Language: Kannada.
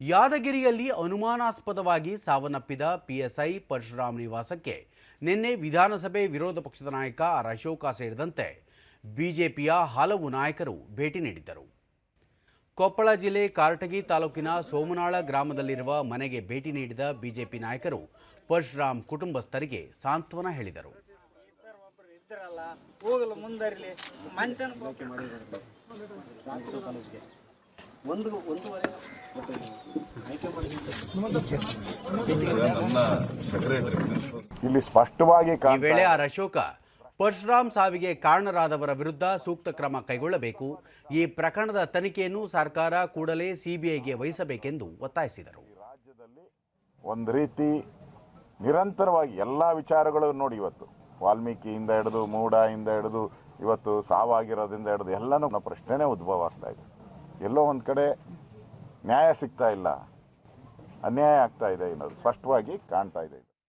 ಯಾದಗಿರಿಯಲ್ಲಿ ಅನುಮಾನಾಸ್ಪದವಾಗಿ ಸಾವನ್ನಪ್ಪಿದ ಪಿಎಸ್ಐ ಪರಶುರಾಮ್ ನಿವಾಸಕ್ಕೆ ನಿನ್ನೆ ವಿಧಾನಸಭೆ ವಿರೋಧ ಪಕ್ಷದ ನಾಯಕ ಆರ್ ಅಶೋಕ ಸೇರಿದಂತೆ ಬಿಜೆಪಿಯ ಹಲವು ನಾಯಕರು ಭೇಟಿ ನೀಡಿದ್ದರು. ಕೊಪ್ಪಳ ಜಿಲ್ಲೆ ಕಾರಟಗಿ ತಾಲೂಕಿನ ಸೋಮನಾಳ ಗ್ರಾಮದಲ್ಲಿರುವ ಮನೆಗೆ ಭೇಟಿ ನೀಡಿದ ಬಿಜೆಪಿ ನಾಯಕರು ಪರಶುರಾಮ್ ಕುಟುಂಬಸ್ಥರಿಗೆ ಸಾಂತ್ವನ ಹೇಳಿದರು. ಇಲ್ಲಿ ಸ್ಪಷ್ಟವಾಗಿ ಈ ಕಾಣ್ತಾ ವೇಳೆ ಆರ್ ಅಶೋಕ ಪರಶುರಾಮ್ ಸಾವಿಗೆ ಕಾರಣರಾದವರ ವಿರುದ್ಧ ಸೂಕ್ತ ಕ್ರಮ ಕೈಗೊಳ್ಳಬೇಕು. ಈ ಪ್ರಕರಣದ ತನಿಖೆಯನ್ನು ಸರ್ಕಾರ ಕೂಡಲೇ ಸಿಬಿಐಗೆ ವಹಿಸಬೇಕೆಂದು ಒತ್ತಾಯಿಸಿದರು. ರಾಜ್ಯದಲ್ಲಿ ಒಂದು ರೀತಿ ನಿರಂತರವಾಗಿ ಎಲ್ಲ ವಿಚಾರಗಳು ನೋಡಿ ಇವತ್ತು. ವಾಲ್ಮೀಕಿಯಿಂದ ಹಿಡಿದು ಮೂಡಾಯಿಂದ ಹಿಡಿದು ಇವತ್ತು ಸಾವಾಗಿರೋದ್ರಿಂದ ಹಿಡಿದು ಎಲ್ಲನೂ ನಮ್ಮ ಪ್ರಶ್ನೆನೇ ಉದ್ಭವ ಆಗ್ತಾ ಇದೆ. ಎಲ್ಲೋ ಒಂದು ಕಡೆ ನ್ಯಾಯ ಸಿಗ್ತಾ ಇಲ್ಲ ಅನ್ಯಾಯ ಆಗ್ತಾ ಇದೆ ಅನ್ನೋದು ಸ್ಪಷ್ಟವಾಗಿ ಕಾಣ್ತಾ ಇದೆ.